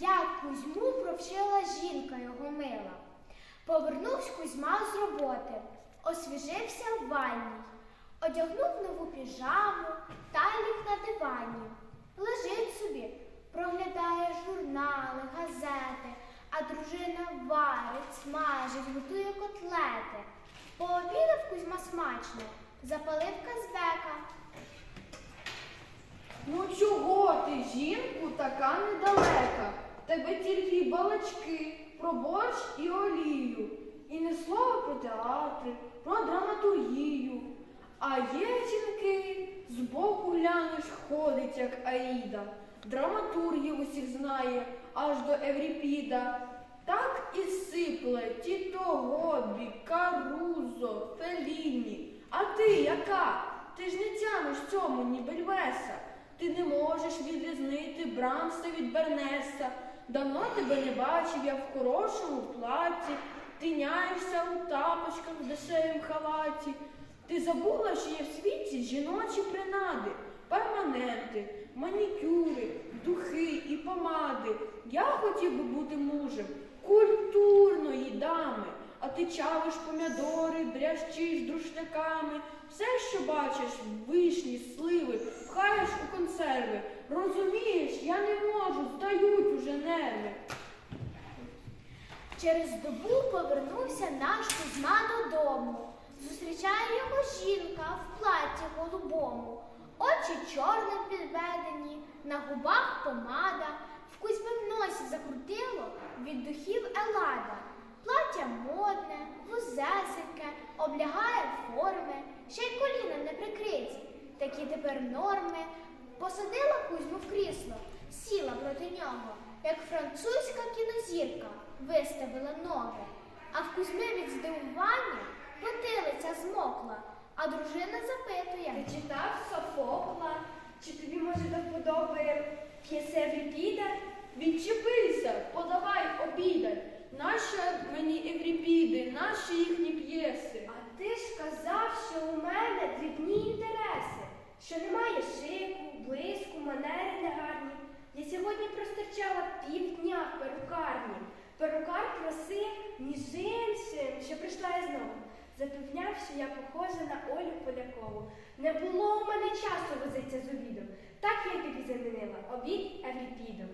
Як Кузьму провчила жінка його мила. Повернувся Кузьма з роботи, освіжився в ванні, одягнув нову піжаму та ліг на дивані. Лежить собі, проглядає журнали, газети, а дружина варить, смажить, готує котлети. Пообідав Кузьма смачно, запалив казбека. Жінку, така недалека? Тебе тільки й балачки про борщ і олію. І не слово про театри, про драматургію. А є жінки, збоку глянеш, ходить, як Аїда. Драматургів усіх знає, аж до Евріпіда. Так і сипле Тіто Гобі, Карузо, Феліні. А ти яка? Ти ж не тянеш цьому, ні Бельвеса. Ти не можеш відрізнити Брамса від Бернеса. Давно тебе не бачив я в хорошому платі. Ти няєшся у тапочках в дешевім халаті. Ти забула, що є в світі жіночі принади, перманенти, манікюри, духи і помади. Я хотів би бути мужем культурної дами, а ти чавиш помідори, брящиш друшняками. Все, що бачиш, вишні, сливи, пхаєш у консерви. Розумієш, я не можу, здають уже нерви. Через добу повернувся наш Кузьма додому. Зустрічає його жінка в платі голубому. Очі чорним підведені, на губах помада, в Кузьмим носі закрутило від духів елада. Плаття модне, вузесеньке, облягає форми, ще й коліна не прикриті. Такі тепер норми. Посадила Кузьму в крісло, сіла проти нього, як французька кінозірка виставила ноги. А в Кузьми від здивування потилиця змокла, а дружина запитує. Ти читав Софокла? Чи тобі може до вподоби п'єсе Евріпіда? Відчепися, подавай обідай. Нащо мені Евріпіди, наші їхні п'єси? А ти ж казав, що у мене дрібні інтереси, сьогодні півдня в перукарні. Перукар просив, між іншим, що прийшла я знову. Запевняв, що я похожа на Олю Полякову. Не було у мене часу возитися з обідом. Так я тобі замінила обід Евріпідом.